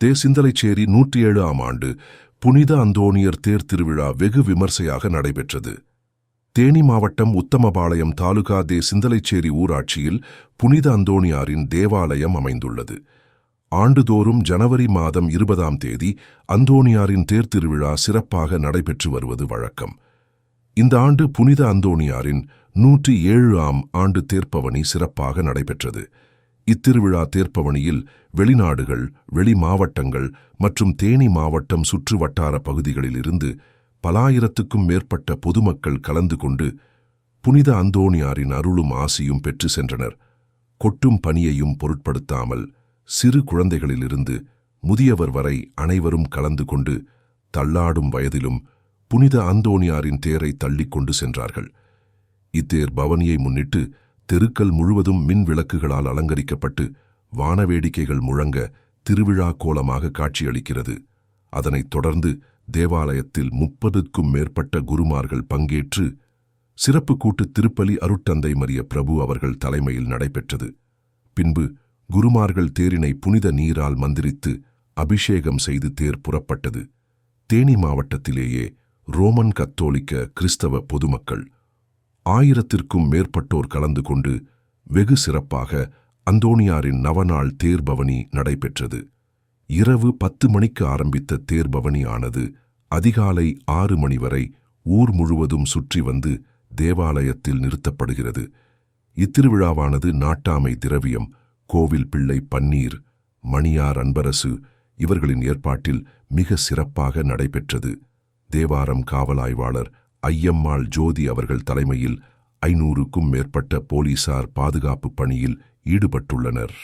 தேசிந்தலைச்சேரி நூற்றி ஏழு ஆம் ஆண்டு புனித அந்தோணியர் தேர் திருவிழா வெகு விமர்சையாக நடைபெற்றது. தேனி மாவட்டம் உத்தமபாளையம் தாலுகா தே சிந்தலைச்சேரி ஊராட்சியில் புனித அந்தோணியாரின் தேவாலயம் அமைந்துள்ளது. ஆண்டுதோறும் ஜனவரி மாதம் இருபதாம் தேதி அந்தோணியாரின் தேர் திருவிழா சிறப்பாக நடைபெற்று வருவது வழக்கம். இந்த ஆண்டு புனித அந்தோணியாரின் நூற்றி ஏழு ஆம் ஆண்டு தேர்ப்பவனி சிறப்பாக நடைபெற்றது. இத்திருவிழா தேர்ப்பவனியில் வெளிநாடுகள் வெளி மாவட்டங்கள் மற்றும் தேனி மாவட்டம் சுற்று வட்டார பகுதிகளிலிருந்து பலாயிரத்துக்கும் மேற்பட்ட பொதுமக்கள் கலந்து கொண்டு புனித அந்தோணியாரின் அருளும் ஆசியும் பெற்று சென்றனர். கொட்டும் பனியையும் பொருட்படுத்தாமல் சிறு குழந்தைகளிலிருந்து முதியவர் வரை அனைவரும் கலந்து கொண்டு தள்ளாடும் வயதிலும் புனித அந்தோணியாரின் தேரை தள்ளிக் கொண்டு சென்றார்கள். இத்தேர் பவனியை முன்னிட்டு தெருக்கள் முழுவதும் மின் விளக்குகளால் அலங்கரிக்கப்பட்டு வானவேடிக்கைகள் முழங்க திருவிழா கோலமாக காட்சியளிக்கிறது. அதனைத் தொடர்ந்து தேவாலயத்தில் முப்பதுக்கும் மேற்பட்ட குருமார்கள் பங்கேற்று சிறப்பு கூட்டு திருப்பலி அருட்டந்தை மரிய பிரபு அவர்கள் தலைமையில் நடைபெற்றது. பின்பு குருமார்கள் தேரினை புனித நீரால் மந்திரித்து அபிஷேகம் செய்து தேர் புறப்பட்டது. தேனி மாவட்டத்திலேயே ரோமன் கத்தோலிக்க கிறிஸ்தவ பொதுமக்கள் ஆயிரத்திற்கும் மேற்பட்டோர் கலந்து கொண்டு வெகு சிறப்பாக அந்தோணியாரின் நவநாள் தேர்பவனி நடைபெற்றது. இரவு பத்து மணிக்கு ஆரம்பித்த தேர்பவனி ஆனது அதிகாலை ஆறு மணி வரை ஊர் முழுவதும் சுற்றி வந்து தேவாலயத்தில் நிறுத்தப்படுகிறது. இத்திருவிழாவானது நாட்டாமை திரவியம் கோவில் பிள்ளை பன்னீர் மணியார் அன்பரசு இவர்களின் ஏற்பாட்டில் மிக சிறப்பாக நடைபெற்றது. தேவாரம் காவலாய்வாளர் ஐயம்மாள் ஜோதி அவர்கள் தலைமையில் ஐநூறுக்கும் மேற்பட்ட போலீசார் பாதுகாப்பு பணியில் ஈடுபட்டுள்ளனர்.